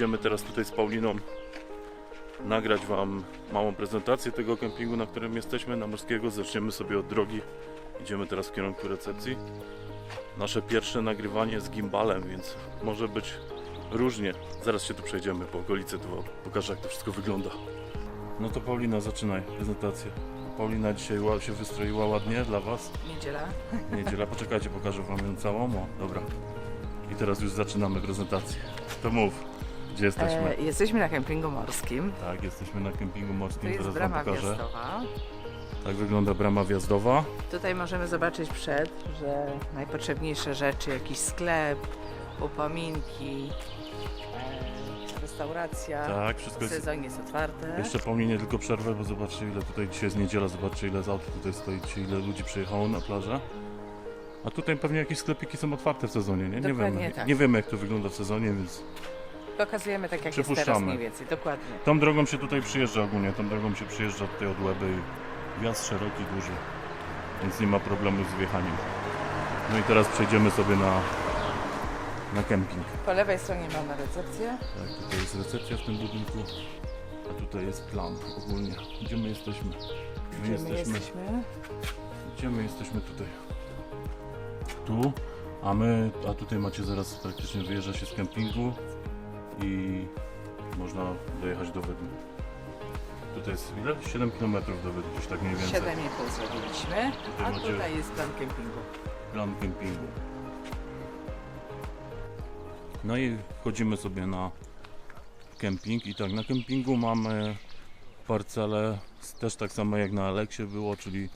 Idziemy teraz tutaj z Pauliną nagrać Wam małą prezentację tego kempingu, na którym jesteśmy, na Morskiego. Zaczniemy sobie od drogi. Idziemy teraz w kierunku recepcji. Nasze pierwsze nagrywanie z gimbalem, więc może być różnie. Zaraz się tu przejdziemy po okolicy, to pokażę jak to wszystko wygląda. No to Paulina, zaczynaj prezentację. Paulina dzisiaj się wystroiła ładnie dla Was. Niedziela. Niedziela, poczekajcie, pokażę Wam ją całą. O, dobra. I teraz już zaczynamy prezentację. To mów, gdzie jesteśmy? E, jesteśmy na kempingu morskim. Tak, jesteśmy na kempingu Tu morskim, jest zaraz Wam brama pokażę. wjazdowa. Tak wygląda brama wjazdowa. Tutaj możemy zobaczyć przed, że najpotrzebniejsze rzeczy, jakiś sklep, upominki, e, restauracja. Tak, wszystko jest... Sezon jest otwarty. Jeszcze Paulinie tylko przerwę, bo zobaczcie ile tutaj dzisiaj jest niedziela, zobaczcie ile z aut tutaj stoi, dzisiaj ile ludzi przyjechało na plażę. A tutaj pewnie jakieś sklepiki są otwarte w sezonie, nie? Nie Dokładnie wiemy. tak. Nie wiemy jak to wygląda w sezonie, więc Pokazujemy tak jak jest teraz Przypuszczamy. mniej więcej, dokładnie. tą drogą się tutaj przyjeżdża ogólnie, tą drogą się przyjeżdża tutaj od Łeby i wjazd szeroki, duży, więc nie ma problemu z wjechaniem. No i teraz przejdziemy sobie na, na kemping. Po lewej stronie mamy recepcję. Tak, tutaj jest recepcja w tym budynku, a tutaj jest plan ogólnie. Gdzie my jesteśmy? My Gdzie my jesteśmy, jesteśmy? gdzie my jesteśmy tutaj? Tu, a my, a tutaj macie zaraz praktycznie wyjeżdża się z kempingu i można dojechać do Wydmy. Tutaj jest ile? 7 km do Wydmy, gdzieś tak mniej więcej. 7,5 zrobiliśmy, Tutaj a macie- tutaj jest plan kempingu. plan kempingu. No i wchodzimy sobie na kemping i tak, na kempingu mamy parcele też tak samo jak na Aleksie było, czyli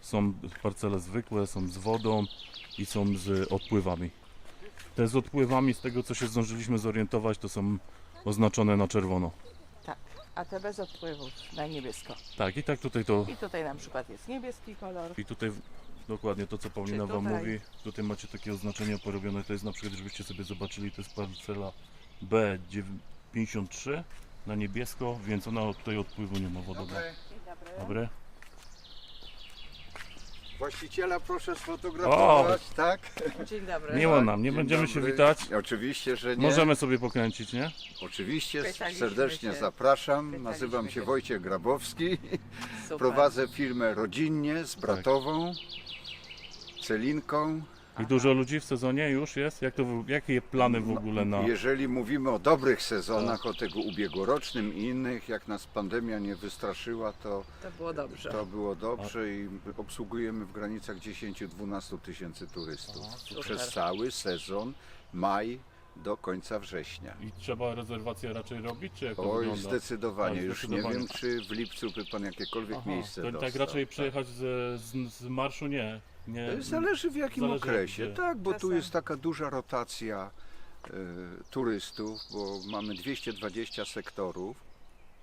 są parcele zwykłe, są z wodą i są z odpływami. Te z odpływami, z tego co się zdążyliśmy zorientować, to są oznaczone na czerwono. Tak, a te bez odpływów na niebiesko. Tak, i tak tutaj to I tutaj na przykład jest niebieski kolor. I tutaj dokładnie to, co Paulina Wam tutaj? mówi, tutaj macie takie oznaczenia porobione, to jest na przykład, żebyście sobie zobaczyli, to jest parcela B53 na niebiesko, więc ona tutaj odpływu nie ma wodowego. Dzień dobry. Dobry? Właściciela proszę sfotografować, tak? Dzień dobry. Miło nam, nie Dzień będziemy się dobry. witać. Oczywiście, że nie. Możemy sobie pokręcić, nie? Oczywiście, Pytaliśmy serdecznie się. zapraszam. Pytaliśmy Nazywam się się. Wojciech Grabowski. Super. Prowadzę firmę rodzinnie z Tak. bratową, Celinką. I dużo ludzi w sezonie już jest? Jak to, jakie plany w ogóle na... Jeżeli mówimy o dobrych sezonach, o tego ubiegłorocznym i innych, jak nas pandemia nie wystraszyła, to, To było dobrze. to było dobrze i obsługujemy w granicach 10-12 tysięcy turystów przez cały sezon, maj do końca września. I trzeba rezerwację raczej robić, czy jak to Oj, wygląda? zdecydowanie. Już zdecydowanie. nie wiem, czy w lipcu by pan jakiekolwiek Aha, miejsce to dostał. tak raczej przyjechać z, z, z marszu nie. Nie E, Zależy w jakim Zależy okresie. gdzie. Tak, bo tu Czasem. jest taka duża rotacja e, turystów, bo mamy 220 sektorów.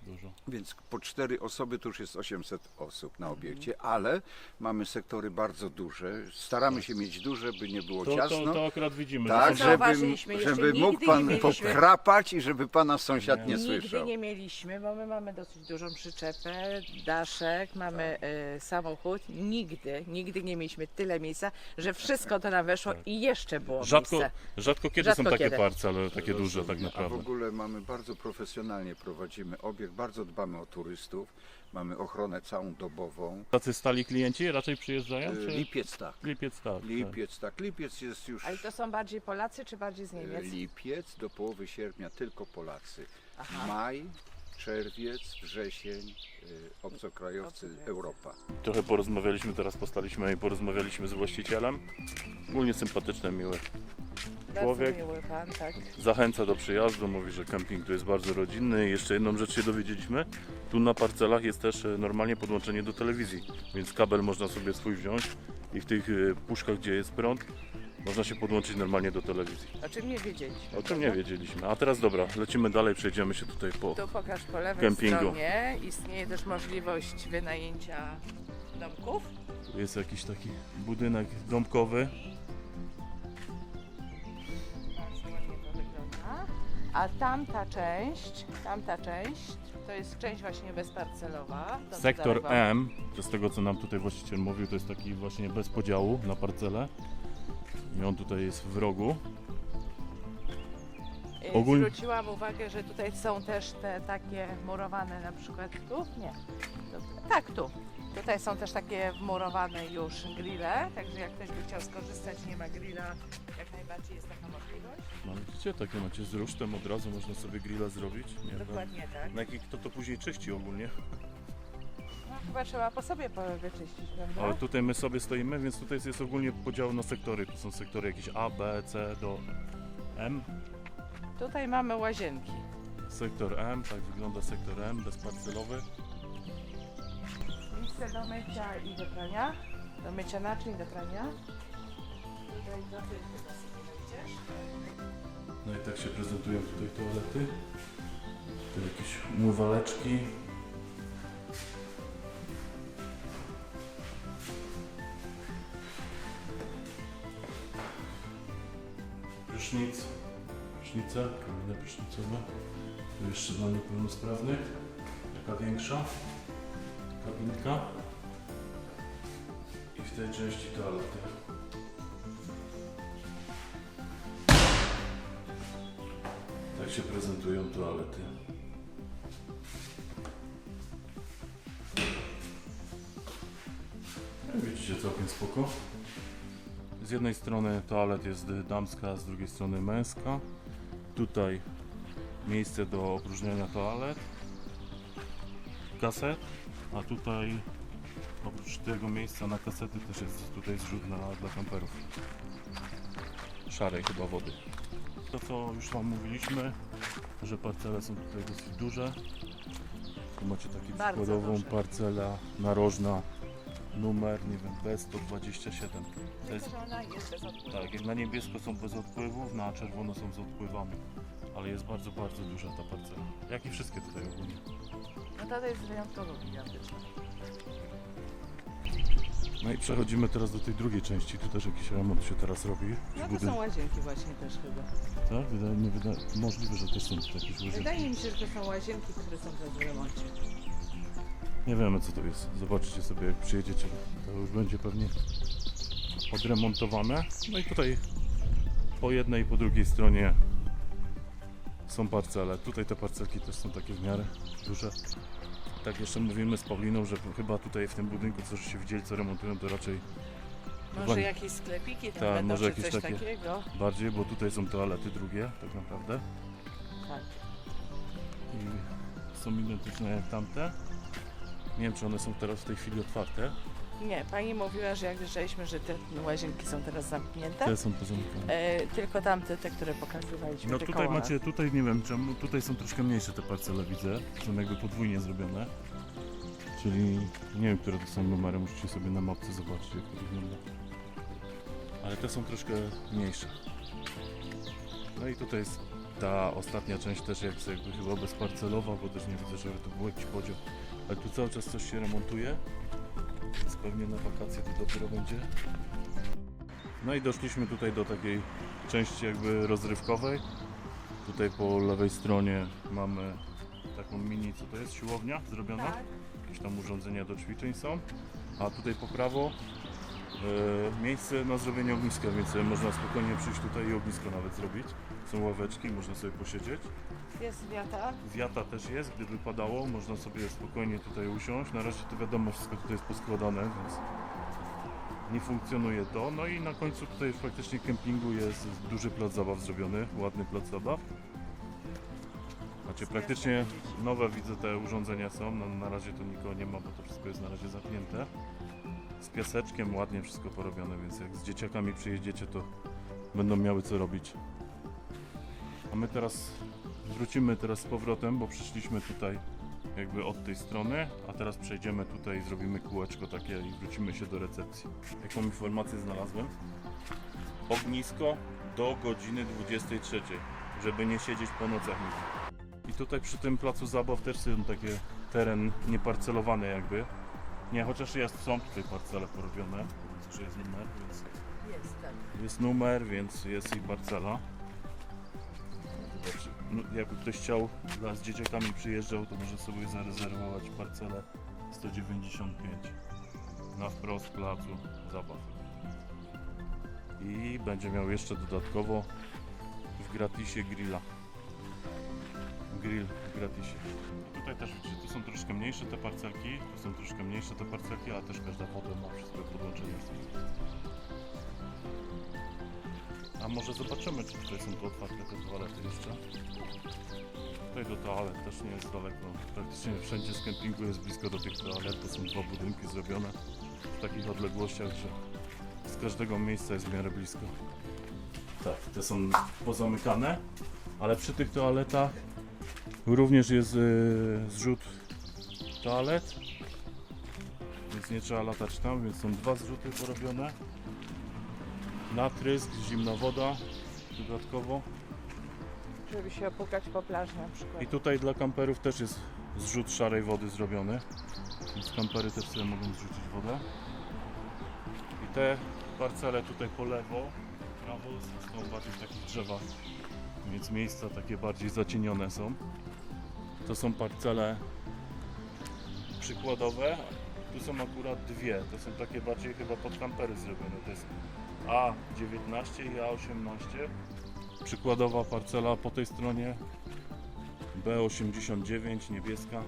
Dużo. Więc po cztery osoby to już jest 800 osób Mhm. na obiekcie, ale mamy sektory bardzo duże. Staramy się mieć duże, by nie było To, ciasno. to, to akurat widzimy. tak, że są- żeby, Zauważyliśmy, jeszcze żeby nigdy mógł nie pan mieliśmy. pokrapać i żeby pana sąsiad nie Nigdy słyszał. nie mieliśmy, bo my mamy dosyć dużą przyczepę, daszek, mamy e, samochód. Nigdy, nigdy nie mieliśmy tyle miejsca, że wszystko to nam weszło i jeszcze było Tak. Rzadko, miejsce. rzadko kiedy Rzadko są takie kiedy. parcele, takie duże tak A w naprawdę. ogóle mamy bardzo profesjonalnie prowadzimy bardzo dbamy o turystów, mamy ochronę całą dobową. Tacy stali klienci raczej przyjeżdżają? E, Czy? Lipiec tak. Lipiec tak. tak. Lipiec tak. Lipiec jest już Ale to są bardziej Polacy czy bardziej z e, Niemiec? lipiec do połowy sierpnia tylko Polacy. Aha. Maj, czerwiec, wrzesień, e, obcokrajowcy, Obcokrajowcy. Europa. Trochę porozmawialiśmy, teraz postaliśmy i porozmawialiśmy z właścicielem. Ogólnie sympatyczny, miły. Bardzo człowiek. miły pan, tak. Zachęca do przyjazdu, mówi, że kemping tu jest bardzo rodzinny. Jeszcze jedną rzecz się dowiedzieliśmy. Tu na parcelach jest też e, normalnie podłączenie do telewizji, więc kabel można sobie swój wziąć i w tych e, puszkach, gdzie jest prąd, można się podłączyć normalnie do telewizji. O czym nie wiedzieliśmy. O tym nie wiedzieliśmy. A teraz dobra, lecimy dalej, przejdziemy się tutaj po... Tu pokaż po lewej Kempingu. stronie. Istnieje też możliwość wynajęcia domków. Tu jest jakiś taki budynek domkowy. A tamta część, tamta część, to jest część właśnie bezparcelowa. To Sektor M, to z tego co nam tutaj właściciel mówił, to jest taki właśnie bez podziału na parcele. I on tutaj jest w rogu. Y, Ogólnie- Zwróciłam uwagę, że tutaj są też te takie murowane na przykład tu? Nie. Tak, tu. Tutaj są też takie wmurowane już grille, także jak ktoś by chciał skorzystać, nie ma grilla, jak najbardziej jest taka możliwość. No widzicie, takie macie z rusztem, od razu można sobie grilla zrobić. Nie. Dokładnie tak. Na jaki kto to później czyści ogólnie. No, chyba trzeba po sobie po- wyczyścić, prawda? Ale tutaj my sobie stoimy, więc tutaj jest ogólnie podział na sektory. Tu są sektory jakieś A, B, C do M. Tutaj mamy łazienki. Sektor M, tak wygląda sektor M, bezparcelowy. Miejsce do mycia i do prania. Do mycia naczyń, do prania. Tutaj do tych. No i tak się prezentują tutaj toalety. Tu jakieś umywaleczki. Prysznic. Prysznice, kabiny prysznicowe. Tu jeszcze dla niepełnosprawnych. Taka większa kabinka. I w tej części toalety. Tak się prezentują toalety. Jak widzicie, całkiem spoko. Z jednej strony toalet jest damska, z drugiej strony męska. Tutaj miejsce do opróżniania toalet, kaset, a tutaj oprócz tego miejsca na kasety też jest tutaj zrzut dla kamperów. Szarej chyba wody. To co już Wam mówiliśmy, że parcele są tutaj dosyć duże. Tu macie taką Bardzo przykładową duże. parcelę narożna, numer, nie wiem, B127. To jest, ona jest bez odpływu. tak, jak na niebiesko są bez odpływów, na czerwono są z odpływami. Ale jest bardzo, bardzo duża ta parcela. Jak i wszystkie tutaj ogólnie. No to jest wyjątkowo gigantyczna. No i przechodzimy teraz do tej drugiej części. Tu też jakiś remont się teraz robi. No to są łazienki właśnie też chyba. Tak? Wydaje mi wydaje, możliwe, że też są tutaj jakieś łazienki. Wydaje mi się, że to są łazienki, które są teraz w remoncie. Nie wiemy co to jest. Zobaczycie sobie jak przyjedziecie. To już będzie pewnie odremontowane. No i tutaj po jednej i po drugiej stronie są parcele. Tutaj te parcelki też są takie w miarę duże. Tak jeszcze mówimy z Pauliną, że chyba tutaj w tym budynku, co się widzieli, co remontują, to raczej Może Chyba- jakieś sklepiki tam Tak, będą, może czy jakieś coś takie- takiego. bardziej, bo tutaj są toalety drugie, tak naprawdę. Tak. I są identyczne jak tamte. Nie wiem, czy one są teraz w tej chwili otwarte. Nie, pani mówiła, że jak wyjeżdżaliśmy, że te łazienki są teraz zamknięte. Te są pozamykane. E, tylko tamte, te, które pokazywaliśmy. No te tutaj koła. macie, tutaj nie wiem czemu, tutaj są troszkę mniejsze te parcele widzę, są jakby podwójnie zrobione. Czyli nie wiem, które to są numery, musicie sobie na mapce zobaczyć jak to wygląda. Ale te są troszkę mniejsze. No i tutaj jest ta ostatnia część też jest jakby chyba bezparcelowa, bo też nie widzę, żeby to był jakiś podział. Ale tu cały czas coś się remontuje, pewnie na wakacje to dopiero będzie. No i doszliśmy tutaj do takiej części jakby rozrywkowej. Tutaj po lewej stronie mamy taką mini, co to jest, siłownia zrobiona. Tak. Jakieś tam urządzenia do ćwiczeń są. A tutaj po prawo miejsce na zrobienie ogniska, więc sobie można spokojnie przyjść tutaj i ognisko nawet zrobić. Są ławeczki, można sobie posiedzieć. Jest wiata. Wiata też jest, gdyby padało, można sobie spokojnie tutaj usiąść. Na razie to wiadomo, wszystko tutaj jest poskładane, więc nie funkcjonuje to. No i na końcu tutaj faktycznie kempingu jest duży plac zabaw zrobiony, ładny plac zabaw. Znaczy praktycznie nowe widzę te urządzenia są, no, na razie tu nikogo nie ma, bo to wszystko jest na razie zamknięte. Z piaseczkiem ładnie wszystko porobione, więc jak z dzieciakami przyjedziecie to będą miały co robić. A my teraz wrócimy teraz z powrotem, bo przyszliśmy tutaj jakby od tej strony, a teraz przejdziemy tutaj zrobimy kółeczko takie i wrócimy się do recepcji. Jaką informację znalazłem? Ognisko do godziny 23, żeby nie siedzieć po nocach nigdy. I tutaj przy tym placu zabaw też są takie teren nieparcelowany jakby. Nie, chociaż jest, są tutaj parcele porobione, że jest numer, więc Jest, tak. jest numer, więc jest i parcela. Zobaczcie, no, jakby ktoś chciał dla, z dzieciakami przyjeżdżał, to może sobie zarezerwować parcelę 195 na wprost placu zabaw. I będzie miał jeszcze dodatkowo w gratisie grilla. grill gratisie. I tutaj też widzicie, są troszkę mniejsze te parcelki, tu są troszkę mniejsze te parcelki, ale też każda woda ma wszystko podłączenie. A może zobaczymy, czy tutaj są tu otwarte te toalety jeszcze. Tutaj do toalet też nie jest daleko. Praktycznie wszędzie z kempingu jest blisko do tych toalet. To są dwa budynki zrobione w takich odległościach, że z każdego miejsca jest w miarę blisko. Tak, te są pozamykane, ale przy tych toaletach również jest yy, zrzut toalet. Więc nie trzeba latać tam, więc są dwa zrzuty porobione. Natrysk, zimna woda dodatkowo. Żeby się opłukać po plaży na przykład. I tutaj dla kamperów też jest zrzut szarej wody zrobiony. Więc kampery też sobie mogą zrzucić wodę. I te parcele tutaj po lewo, prawo są bardziej w takich drzewach. Więc miejsca takie bardziej zacienione są. To są parcele przykładowe. Tu są akurat dwie. To są takie bardziej chyba pod kampery zrobione. To jest A19 i A18 przykładowa parcela po tej stronie. B89 niebieska.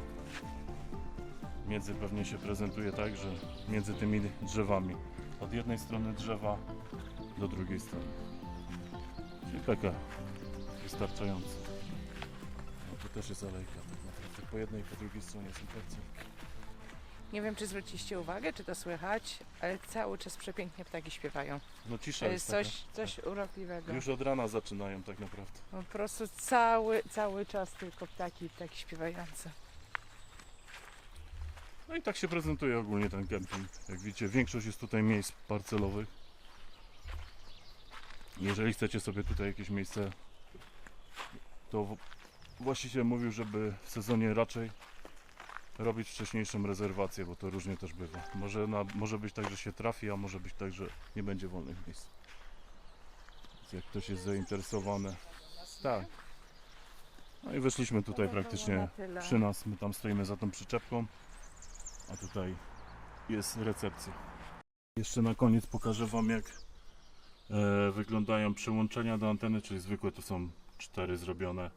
Między pewnie się prezentuje tak, że między tymi drzewami. Od jednej strony drzewa do drugiej strony. Czyli taka wystarczająca. No tu też jest alejka. Tak naprawdę po jednej i po drugiej stronie są parcelki Nie wiem, czy zwróciliście uwagę, czy to słychać, ale cały czas przepięknie ptaki śpiewają. no cisza To jest taka. coś, coś urokliwego. już od rana zaczynają tak naprawdę Po prostu cały, cały czas tylko ptaki, ptaki śpiewające. No i tak się prezentuje ogólnie ten kemping. Jak widzicie, większość jest tutaj miejsc parcelowych. Jeżeli chcecie sobie tutaj jakieś miejsce, to w- właściciel mówił, żeby w sezonie raczej robić wcześniejszą rezerwację, bo to różnie też bywa. Może, na, może być tak, że się trafi, a może być tak, że nie będzie wolnych miejsc. Więc jak ktoś jest zainteresowany, tak. No i weszliśmy tutaj praktycznie przy nas, my tam stoimy za tą przyczepką, a tutaj jest recepcja. Jeszcze na koniec pokażę Wam jak e, wyglądają przyłączenia do anteny, czyli zwykłe to są cztery zrobione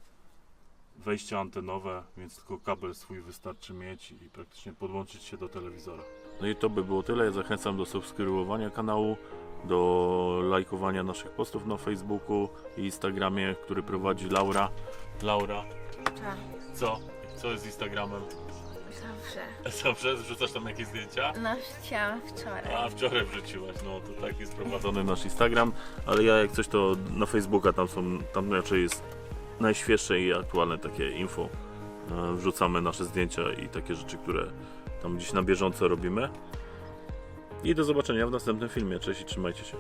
wejścia antenowe, więc tylko kabel swój wystarczy mieć i praktycznie podłączyć się do telewizora. No i to by było tyle. Ja zachęcam do subskrybowania kanału, do lajkowania naszych postów na Facebooku i Instagramie, który prowadzi Laura. Laura, Tak, co? Co jest z Instagramem? zawsze. Zawsze wrzucasz tam jakieś zdjęcia? No chciałam wczoraj. A wczoraj wrzuciłaś, no to tak jest prowadzony nasz Instagram, ale ja jak coś to na Facebooka tam są, tam raczej jest najświeższe i aktualne takie info. E, Wrzucamy nasze zdjęcia i takie rzeczy, które tam gdzieś na bieżąco robimy. I do zobaczenia w następnym filmie. Cześć i trzymajcie się.